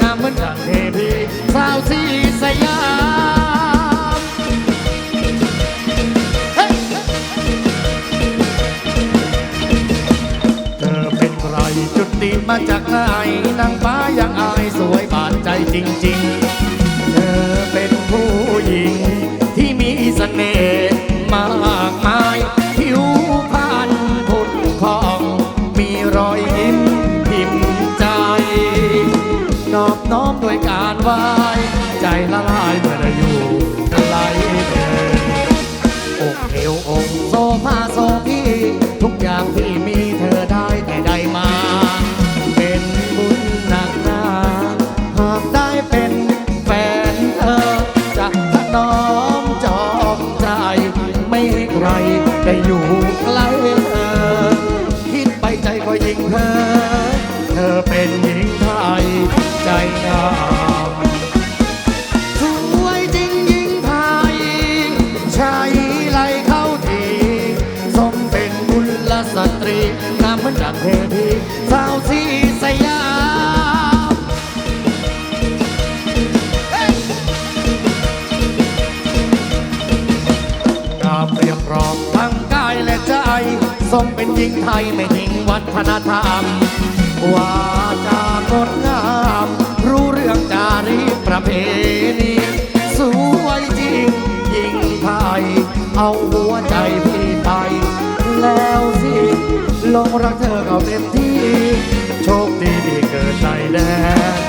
งามเหมือนดังเทพีสาวสีสยามเธอเป็นใครจุดติมาจากไหนนางฟ้ายังอายสวยบาดใจจริง ๆ เธอเป็นผู้หญิงที่มีเสน่ห์มากมายผิวพรรณผุดพองมีรอยยิ้ม ด้วยใจละลายเมื่อได้อยู่ใกล้เธออกเอวอกโซฟาโซพี่ ทุกอย่างที่มีเธอได้แต่ได้มา เป็นบุญหนักหนาหากได้เป็นแฟนเธอ จะถนอมจอมใจ ไม่ให้ใครได้อยู่ใกล้เธอ คิดไปใจก็ยิ่งเธอ ธอเป็นหญิงไทยใจงามสวยจริงยิ่งไทยชายไหลเข้าทีสมเป็นกุลสตรีงามเหมือนดังเทพีสาวสีสยามเฮ้ยงามเรียบพร้อมทั้งกายและใจสมเป็นหญิงไทยไม่ทิ้งวัฒนธรรม ว่าจากดงาม รู้เรื่องจารีตประเพณีสวยจริงยิ่งไทย เอาหัวใจพี่ไป แล้วสิลงรักเธอเขาเต็มที่ โชคดีที่เกิดในแดน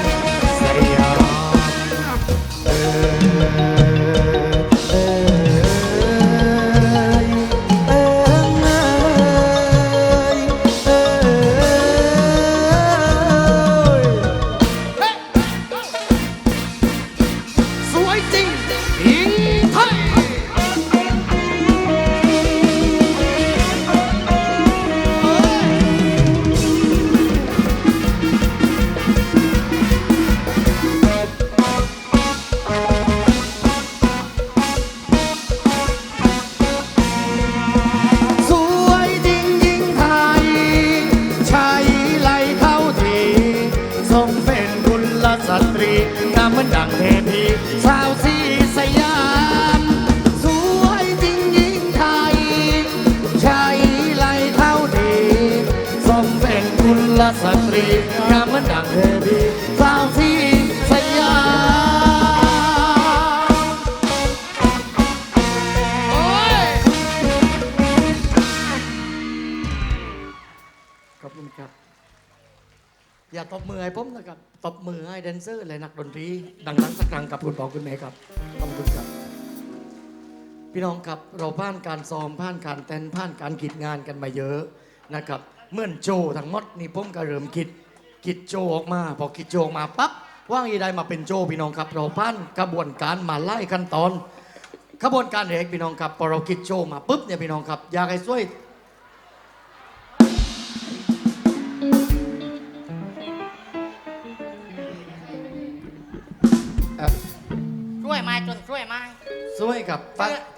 ดังเทพีสาวสีสยาม สวยจริงหญิงไทยชายไหลเข้าทีทรงเป็นกุลสตรีงามเหมือนดังเทพีสาวสีสยามโอ้ยขอบคุณครับ อย่าตบมือให้ผมนะครับตบมือให้แดนเซอร์และนักดนตรีดังๆสักครั้งกับคุณพ่อคุณแม่ครับขอบคุณครับ พี่น้องครับเราผ่านการซ้อมผ่านการเต้นผ่านการคิดงานกันมาเยอะนะครับเมื่อโจทั้งหมดนี่ผมก็เริ่มคิดคิดโจออกมาพอคิดโจออกมาปั๊บว่างอีได้มาเป็นโจพี่น้องครับ เราผ่านกระบวนการมาไล่ขั้นตอนขบวนการแรกพี่น้องครับพอเราคิดโจมาปุ๊บเนี่ยพี่น้องครับอยากให้ช่วย ช่วยมาจนช่วยมา ช่วยกับฟัง เพื่อการ